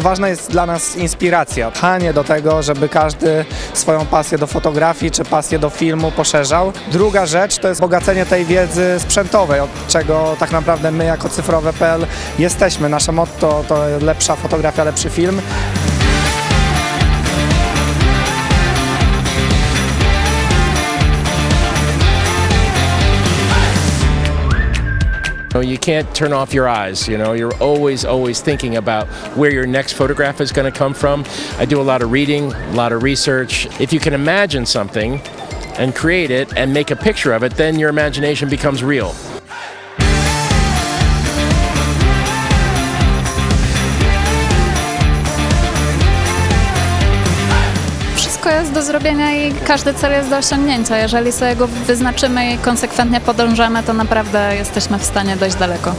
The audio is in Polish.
Ważna jest dla nas inspiracja, pchanie do tego, żeby każdy swoją pasję do fotografii czy pasję do filmu poszerzał. Druga rzecz to jest bogacenie tej wiedzy sprzętowej, od czego tak naprawdę my jako cyfrowe.pl jesteśmy. Nasze motto to lepsza fotografia, lepszy film. You know, you can't turn off your eyes. You know, you're always, always thinking about where your next photograph is going to come from. I do a lot of reading, a lot of research. If you can imagine something and create it and make a picture of it, then your imagination becomes real. Wszystko jest do zrobienia i każdy cel jest do osiągnięcia. Jeżeli sobie go wyznaczymy i konsekwentnie podążamy, to naprawdę jesteśmy w stanie dojść daleko.